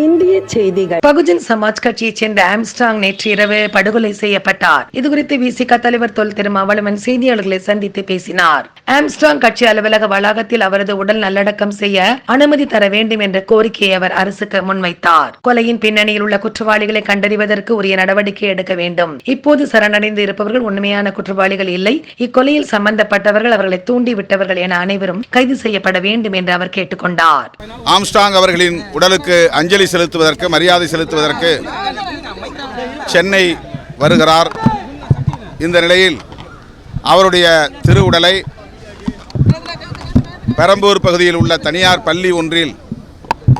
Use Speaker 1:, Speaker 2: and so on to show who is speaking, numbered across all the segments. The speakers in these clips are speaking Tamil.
Speaker 1: இந்திய செய்திகள்.
Speaker 2: பகுஜன் சமாஜ் கட்சியைச் சேர்ந்த ஆம்ஸ்டாங் நேற்று இரவு படுகொலை செய்யப்பட்டார். இதுகுறித்து விசிக தலைவர் தொல் திருமாவளவன் செய்தியாளர்களை சந்தித்து பேசினார். ஆம்ஸ்டாங் கட்சி அலுவலக வளாகத்தில் அவரது உடல் நல்லடக்கம் செய்ய அனுமதி தர வேண்டும் என்ற கோரிக்கையை அவர் அரசுக்கு முன்வைத்தார். கொலையின் பின்னணியில் உள்ள குற்றவாளிகளை கண்டறிவதற்கு உரிய நடவடிக்கை எடுக்க வேண்டும். இப்போது சரணடைந்து இருப்பவர்கள் உண்மையான குற்றவாளிகள் இல்லை. இக்கொலையில் சம்பந்தப்பட்டவர்கள் அவர்களை தூண்டிவிட்டவர்கள் என அனைவரும் கைது செய்யப்பட வேண்டும் என்று அவர் கேட்டுக்கொண்டார்.
Speaker 3: ஆம்ஸ்டாங் அவர்களின் உடலுக்கு அஞ்சலி செலுத்துவதற்கு மரியாதை செலுத்துவதற்கு சென்னை வருகிறார். இந்த நிலையில் அவருடைய திருவுடலை பெரம்பூர் பகுதியில் உள்ள தனியார் பள்ளி ஒன்றில்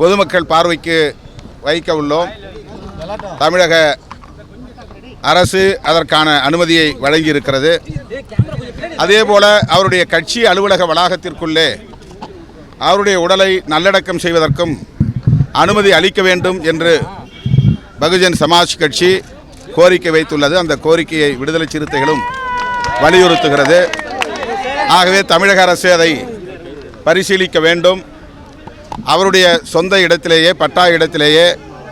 Speaker 3: பொதுமக்கள் பார்வைக்கு வைக்க உள்ளோம். தமிழக அரசு அதற்கான அனுமதியை வழங்கியிருக்கிறது. அதேபோல அவருடைய கட்சி அலுவலக வளாகத்திற்குள்ளே அவருடைய உடலை நல்லடக்கம் செய்வதற்கும் அனுமதி அளிக்க வேண்டும் என்று பகுஜன் சமாஜ் கட்சி கோரிக்கை வைத்துள்ளது. அந்த கோரிக்கையை விடுதலை சிறுத்தைகளும் வலியுறுத்துகிறது. ஆகவே தமிழக அரசு அதை பரிசீலிக்க வேண்டும். அவருடைய சொந்த இடத்திலேயே பட்டா இடத்திலேயே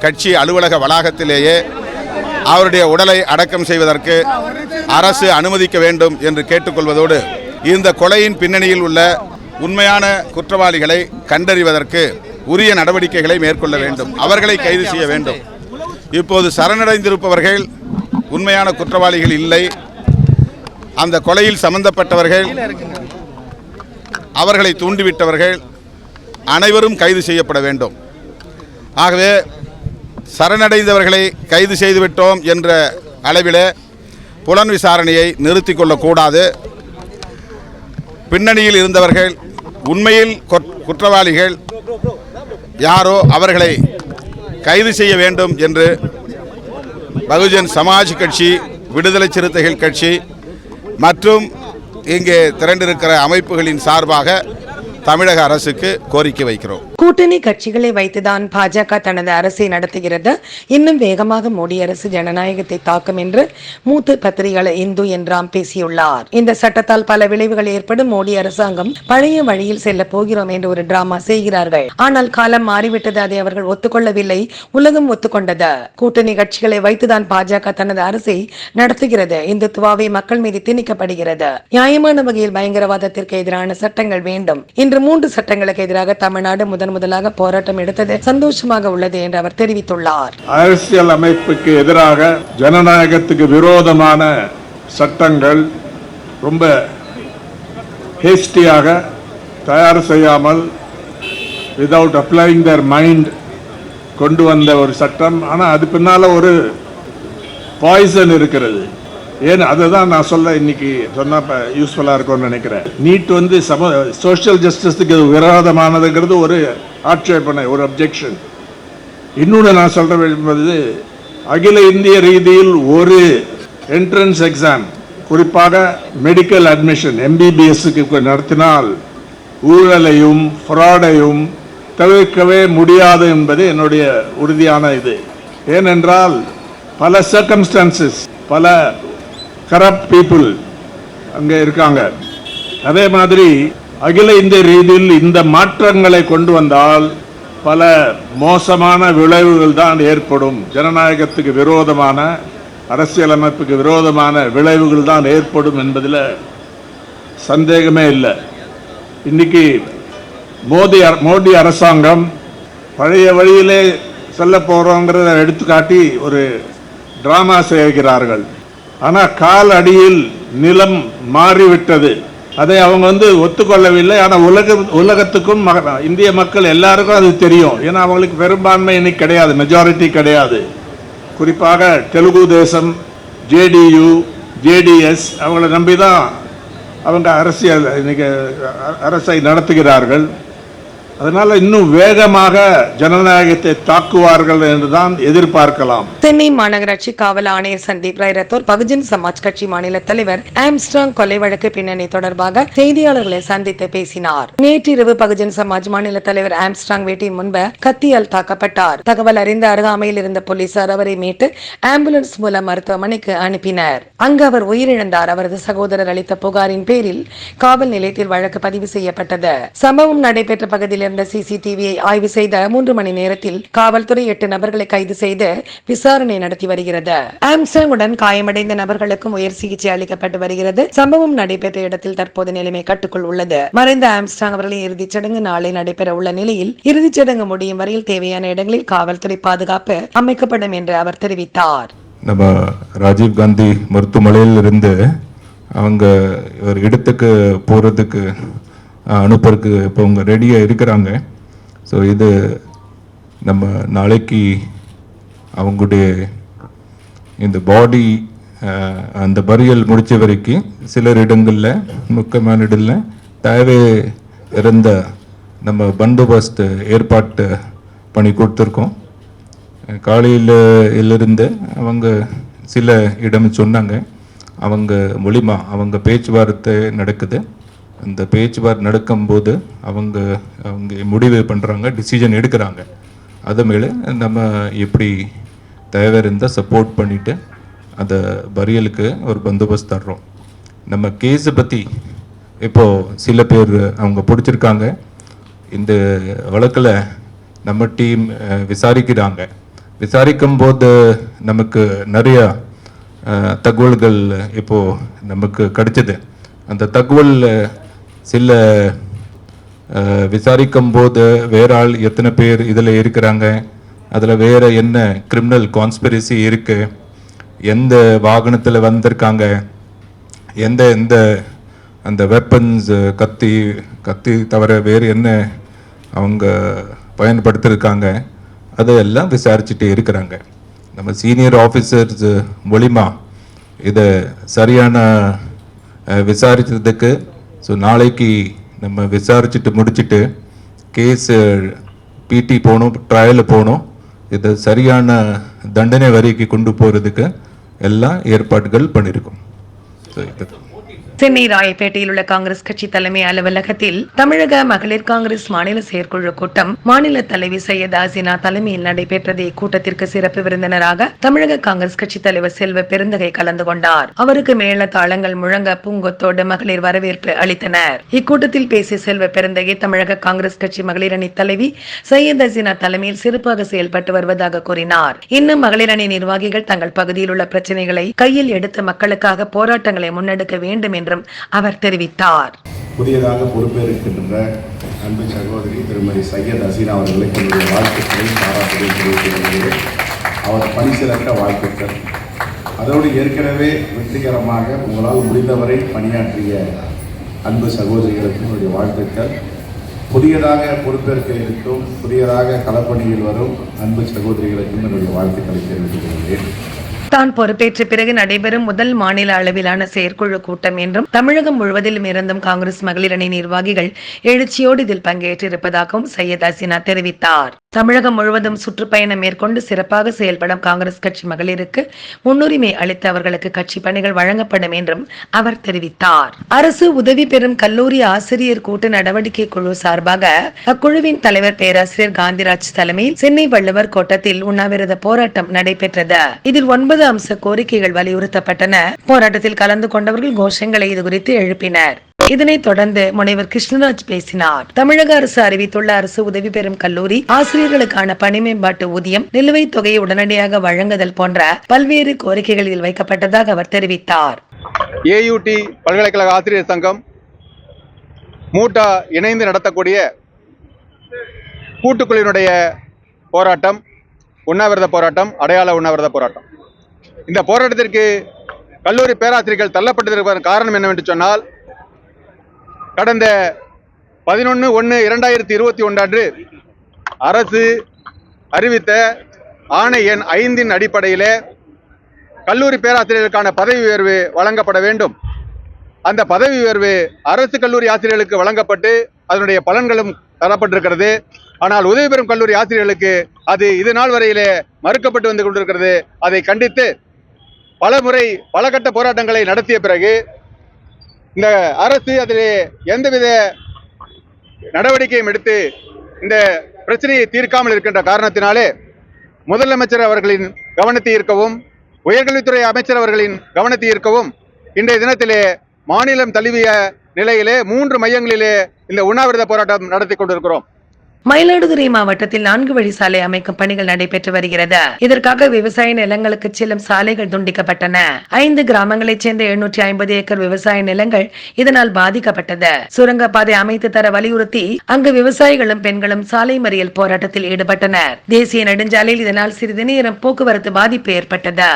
Speaker 3: கட்சி அலுவலக வளாகத்திலேயே அவருடைய உடலை அடக்கம் செய்வதற்கு அரசு அனுமதிக்க வேண்டும் என்று கேட்டுக்கொள்வதோடு இந்த கொலையின் பின்னணியில் உள்ள உண்மையான குற்றவாளிகளை கண்டறிவதற்கு உரிய நடவடிக்கைகளை மேற்கொள்ள வேண்டும். அவர்களை கைது செய்ய வேண்டும். இப்போது சரணடைந்திருப்பவர்கள் உண்மையான குற்றவாளிகள் இல்லை. அந்த கொலையில் சம்பந்தப்பட்டவர்கள் அவர்களை தூண்டிவிட்டவர்கள் அனைவரும் கைது செய்யப்பட வேண்டும். ஆகவே சரணடைந்தவர்களை கைது செய்துவிட்டோம் என்ற அளவிலே புலன் விசாரணையை நிறுத்திக் கொள்ளக்கூடாது. பின்னணியில் இருந்தவர்கள் உண்மையில் குற்றவாளிகள் யாரோ அவர்களை கைது செய்ய வேண்டும் என்று பகுஜன் சமாஜ் கட்சி விடுதலை சிறுத்தைகள் கட்சி மற்றும் இங்கே திரண்டிருக்கிற அமைப்புகளின் சார்பாக தமிழக அரசுக்கு கோரிக்கை வைக்கிறோம்.
Speaker 2: கூட்டணி கட்சிகளை வைத்துதான் பாஜக தனது அரசை நடத்துகிறது. இன்னும் வேகமாக மோடி அரசு ஜனநாயகத்தை தாக்கும் என்று மூத்த பத்திரிகையாளர் இந்து என்றாம் பேசியுள்ளார். இந்த சட்டத்தால் பல விளைவுகள் ஏற்படும் மோடி அரசாங்கம் பழைய வழியில் செல்ல போகிறோம் என்று ஒரு டிராமா செய்கிறார்கள். ஆனால் காலம் மாறிவிட்டது அதை அவர்கள் ஒத்துக்கொள்ளவில்லை. உலகம் ஒத்துக்கொண்டது. கூட்டணி கட்சிகளை வைத்துதான் பாஜக தனது அரசை நடத்துகிறது. இந்துத்துவாவை மக்கள் மீது திணிக்கப்படுகிறது. நியாயமான வகையில் பயங்கரவாதத்திற்கு எதிரான சட்டங்கள் வேண்டும். இன்று மூன்று சட்டங்களுக்கு எதிராக தமிழ்நாடு முதன் முதலாக போராட்டம் எடுத்தது சந்தோஷமாக உள்ளது என்று அவர் தெரிவித்துள்ளார்.
Speaker 4: அரசியல் அமைப்புக்கு எதிராக ஜனநாயகத்துக்கு விரோதமான சட்டங்கள் ரொம்ப ஹேஸ்டியாக தயார் செய்யாமல் விதவுட் அப்ளைங் தர் மைண்ட் கொண்டு வந்த ஒரு சட்டம். ஆனால் அது பின்னால் ஒரு பாய்சன் இருக்கிறது. ஏன் அதுதான் நான் சொல்ல இன்னைக்கு சொன்னா யூஸ்ஃபுல்லாக இருக்கும்னு நினைக்கிறேன். நீட் வந்து சம சோஷியல் ஜஸ்டிஸுக்கு விரோதமானதுங்கிறது ஒரு ஆட்சேபனை ஒரு அப்ஜெக்ஷன் இன்னொன்று நான் சொல்ல விரும்புவது அகில இந்திய ரீதியில் ஒரு என்ட்ரன்ஸ் எக்ஸாம் குறிப்பாக மெடிக்கல் அட்மிஷன் எம்பிபிஎஸ்க்கு நடத்தினால் ஊழலையும் ஃப்ராடையும் தவிர்க்கவே முடியாது என்பது என்னுடைய உறுதியான இது. ஏனென்றால் பல சர்க்கம்ஸ்டான்சஸ் பல கரப்ட் பீப்புள் அங்கே இருக்காங்க. அதே மாதிரி அகில இந்திய ரீதியில் இந்த மாற்றங்களை கொண்டு வந்தால் பல மோசமான விளைவுகள் தான் ஏற்படும். ஜனநாயகத்துக்கு விரோதமான அரசியலமைப்புக்கு விரோதமான விளைவுகள் தான் ஏற்படும் என்பதில் சந்தேகமே இல்லை. இன்னைக்கு மோடி மோடி அரசாங்கம் பழைய வழியிலே செல்ல போகிறோங்கிறத எடுத்துக்காட்டி ஒரு டிராமா செய்கிறார்கள். ஆனால் கால் அடியில் நிலம் மாறிவிட்டது. அதை அவங்க வந்து ஒத்துக்கொள்ளவில்லை. ஆனால் உலக உலகத்துக்கும் மக- இந்திய மக்கள் எல்லாருக்கும் அது தெரியும். ஏன்னா அவங்களுக்கு பெரும்பான்மை இன்னைக்கு கிடையாது. மெஜாரிட்டி கிடையாது. குறிப்பாக தெலுங்கு தேசம் ஜேடியு ஜேடிஎஸ் அவங்கள நம்பி தான் அவங்க அரசியல் இன்னைக்கு அ- அரசை நடத்துகிறார்கள். அதனால இன்னும் வேகமாக ஜனநாயகத்தை தாக்குவார்கள் என்றுதான் எதிர்பார்க்கலாம்.
Speaker 2: சென்னை மாநகராட்சி காவல் ஆணையர் சந்தீப் ராய் ரத்தோர் பகுஜன் சமாஜ் கட்சி மாநில தலைவர் ஆம்ஸ்ட்ராங் கொலை வழக்கு பின்னணி தொடர்பாக செய்தியாளர்களை சந்தித்து பேசினார். நேற்றிரவு பகுஜன் சமாஜ் மாநில தலைவர் ஆம்ஸ்ட்ராங் வீட்டின் முன்பு கத்தியால் தாக்கப்பட்டார். தகவல் அறிந்த அருகாமையில் இருந்த போலீசார் அவரை மீட்டு ஆம்புலன்ஸ் மூலம் மருத்துவமனைக்கு அனுப்பினர். அங்கு அவர் உயிரிழந்தார். அவரது சகோதரர் அளித்த புகாரின் பேரில் காவல் நிலையத்தில் வழக்கு பதிவு செய்யப்பட்டது. சம்பவம் நடைபெற்ற பகுதியில் இருந்த சிசிடிவியை ஆய்வு செய்த மூன்று மணி நேரத்தில் காவல்துறை எட்டு நபர்களை கைது செய்து விசாரணை நடத்தி வருகிறது. ஆம்ஸ்டாங்குடன் காயமடைந்த நபர்களுக்கும் உயர் சிகிச்சை அளிக்கப்பட்டு வருகிறது. சம்பவம் நடைபெற்ற இடத்தில் தற்போது நிலைமை கட்டுக்குள் உள்ளது. மறைந்த ஆம்ஸ்டாங் அவர்களின் இறுதிச் சடங்கு நாளை நடைபெற உள்ள நிலையில் இறுதிச் சடங்கு முடியும் வரையில் தேவையான இடங்களில் காவல்துறை பாதுகாப்பு அமைக்கப்படும் என்று அவர் தெரிவித்தார்.
Speaker 5: நம்ம ராஜீவ் காந்தி மருத்துவமனையில் இருந்து அவங்க ஒரு இடத்துக்கு போகிறதுக்கு அனுப்புறதுக்கு இப்போ அவங்க ரெடியாக இருக்கிறாங்க. ஸோ இது நம்ம நாளைக்கு அவங்களுடைய இந்த பாடி அந்த பரியல் முடித்த வரைக்கும் சிலர் இடங்களில் முக்கியமான இடங்களில் தேவை இருந்த நம்ம பந்தோபஸ்து ஏற்பாட்டு பண்ணி கொடுத்துருக்கோம். காலையில் இருந்து அவங்க சில இடம் சொன்னாங்க. அவங்க மூலிமா அவங்க பேச்சுவார்த்தை நடக்குது. இந்த பேச்சுவார் நடக்கும்போது அவங்க அவங்க முடிவு பண்ணுறாங்க டிசிஷன் எடுக்கிறாங்க. அது மேலே நம்ம எப்படி தேவை இருந்தால் சப்போர்ட் பண்ணிவிட்டு அந்த பரியலுக்கு ஒரு பந்தோபஸ்து தர்றோம். நம்ம கேஸை பற்றி இப்போது சில பேர் அவங்க பிடிச்சிருக்காங்க. இந்த வழக்கில் நம்ம டீம் விசாரிக்கிறாங்க. விசாரிக்கும் போது நமக்கு நிறைய தகவல்கள் இப்போது நமக்கு கிடைச்சது. அந்த தகவல் சில விசாரிக்கும் போது வேற ஆள் எத்தனை பேர் இதில் இருக்கிறாங்க? அதில் வேற என்ன கிரிமினல் கான்ஸ்பிரசி இருக்கு? எந்த வாகனத்தில் வந்திருக்காங்க? எந்த எந்த அந்த வெப்பன்ஸ் கத்தி கத்தி தவிர வேறு என்ன அவங்க பயன்படுத்தியிருக்காங்க அதையெல்லாம் விசாரிச்சுட்டு இருக்கிறாங்க. நம்ம சீனியர் ஆஃபீஸர்ஸ் மூலிமா இதை சரியான விசாரிச்சதுக்கு ஸோ நாளைக்கு நம்ம விசாரிச்சுட்டு முடிச்சுட்டு கேஸ் பிடி போகணும் ட்ரையல் போகணும். இதை சரியான தண்டனை வரிக்கு கொண்டு போகிறதுக்கு எல்லாம் ஏற்பாடுகள் பண்ணியிருக்கோம் ஸோ இப்போ
Speaker 2: சென்னை ராயப்பேட்டையில் உள்ள காங்கிரஸ் கட்சி தலைமை அலுவலகத்தில் தமிழக மகளிர் காங்கிரஸ் மாநில செயற்குழு கூட்டம் மாநில தலைவி சையத் ஆசினா தலைமையில் நடைபெற்றது. இக்கூட்டத்திற்கு சிறப்பு விருந்தினராக தமிழக காங்கிரஸ் கட்சி தலைவர் செல்வ பெருந்தகை கலந்து கொண்டார். அவருக்கு மேல தாளங்கள் முழங்க பூங்கொத்தோடு மகளிர் வரவேற்பு அளித்தனர். இக்கூட்டத்தில் பேசிய செல்வ பெருந்தகை தமிழக காங்கிரஸ் கட்சி மகளிர் அணி தலைவி சையத் அசினா தலைமையில் சிறப்பாக செயல்பட்டு வருவதாக கூறினார். இன்னும் மகளிர் அணி நிர்வாகிகள் தங்கள் பகுதியில் உள்ள பிரச்சனைகளை கையில் எடுத்து மக்களுக்காக போராட்டங்களை முன்னெடுக்க வேண்டும் என்று என்றும் அவர் தெரிவித்தார்.
Speaker 6: புதியதாக பொறுப்பேற்கின்ற அன்பு சகோதரி திருமதி சையத் ஹசீனா அவர்களுக்கு என்னுடைய வாழ்த்துக்களை பாராட்டுகளை தெரிவித்துள்ளது அவர் பணி சிறக்க வாழ்த்துக்கள். அதோடு ஏற்கனவே வெற்றிகரமாக உங்களால் முடிந்தவரை பணியாற்றிய அன்பு சகோதரிகளுக்கும் என்னுடைய வாழ்த்துக்கள். புதியதாக பொறுப்பேற்க இருக்கும் புதியதாக களப்பணியில் வரும் அன்பு சகோதரிகளுக்கும் என்னுடைய வாழ்த்துக்களை தெரிவித்துக் கொள்கிறேன்
Speaker 2: தான் பொறுப்பேற்ற பிறகு நடைபெறும் முதல் மாநில அளவிலான செயற்குழு கூட்டம் என்றும் தமிழகம் முழுவதிலும் இருந்தும் காங்கிரஸ் மகளிர் அணி நிர்வாகிகள் எழுச்சியோடு இதில் பங்கேற்றிருப்பதாகவும் சையத் அசினா தெரிவித்தார். தமிழகம் முழுவதும் சுற்றுப்பயணம் மேற்கொண்டு சிறப்பாக செயல்படும் காங்கிரஸ் கட்சி மகளிருக்கு முன்னுரிமை அளித்து அவர்களுக்கு கட்சி பணிகள் வழங்கப்படும் என்றும் அவர் தெரிவித்தார். அரசு உதவி பெறும் கல்லூரி ஆசிரியர் கூட்டு நடவடிக்கை குழு சார்பாக அக்குழுவின் தலைவர் பேராசிரியர் காந்திராஜ் தலைமையில் சென்னை வள்ளுவர் கோட்டத்தில் உண்ணாவிரத போராட்டம் நடைபெற்றது. இதில் ஒன்பது அம்ச கோரிக்கைகள் வலியுறுத்தப்பட்டன. போராட்டத்தில் கலந்து கொண்டவர்கள் கோஷங்களை இது குறித்து எழுப்பினர். இதனைத் தொடர்ந்து முனைவர் கிருஷ்ணராஜ் பேசினார். தமிழக அரசு அறிவித்துள்ள அரசு உதவி பெறும் கல்லூரி ஆசிரியர்களுக்கான பணி மேம்பாட்டு ஊதியம் நிலுவைத் தொகையை உடனடியாக வழங்குதல் போன்ற பல்வேறு கோரிக்கைகள் இதில் வைக்கப்பட்டதாக அவர் தெரிவித்தார்.
Speaker 7: ஏயூடி பல்கலைக்கழக ஆசிரியர் சங்கம் மூட்டா இணைந்து நடத்தக்கூடிய கூட்டுக்குழுவினுடைய போராட்டம் உண்ணாவிரத போராட்டம் அடையாள உண்ணாவிரத போராட்டம். இந்த போராட்டத்திற்கு கல்லூரி பேராசிரியர்கள் தள்ளப்பட்டிருப்பதன் காரணம் என்னவென்று சொன்னால் கடந்த பதினொன்று ஒன்று இரண்டாயிரத்தி இருபத்தி ஒன்றாண்டு அரசு அறிவித்த ஆணை எண் ஐந்தின் அடிப்படையில் கல்லூரி பேராசிரியர்களுக்கான பதவி உயர்வு வழங்கப்பட வேண்டும். அந்த பதவி உயர்வு அரசு கல்லூரி ஆசிரியர்களுக்கு வழங்கப்பட்டு அதனுடைய பலன்களும் தரப்பட்டிருக்கிறது. ஆனால் உதவி பெறும் கல்லூரி ஆசிரியர்களுக்கு அது இது நாள் வரையிலே மறுக்கப்பட்டு வந்து கொண்டிருக்கிறது. அதை கண்டித்து பல முறை பல கட்ட போராட்டங்களை நடத்திய பிறகு இந்த அரசு அதில் எந்தவித நடவடிக்கையும் எடுத்து இந்த பிரச்சனையை தீர்க்காமல் இருக்கின்ற காரணத்தினாலே முதலமைச்சர் அவர்களின் கவனத்தை ஈர்க்கவும் உயர்கல்வித்துறை அமைச்சர் அவர்களின் கவனத்தை ஈர்க்கவும் இன்றைய தினத்திலே மாநிலம் தழுவிய நிலையிலே மூன்று மையங்களிலே இந்த உண்ணாவிரத போராட்டம் நடத்தி கொண்டிருக்கிறோம்.
Speaker 2: மயிலாடுதுறை மாவட்டத்தில் நான்கு வழி சாலை அமைக்கும் பணிகள் நடைபெற்று வருகிறது. இதற்காக விவசாய நிலங்களுக்கு செல்லும் சாலைகள் துண்டிக்கப்பட்டன. ஐந்து கிராமங்களைச் சேர்ந்த எழுநூற்றி ஐம்பது ஏக்கர் விவசாய நிலங்கள் இதனால் பாதிக்கப்பட்டது. சுரங்கப்பாதை அமைத்து தர வலியுறுத்தி அங்கு விவசாயிகளும் பெண்களும் சாலை மறியல் போராட்டத்தில் ஈடுபட்டனர். தேசிய நெடுஞ்சாலையில் இதனால் சிறிது நேரம் போக்குவரத்து பாதிப்பு ஏற்பட்டது.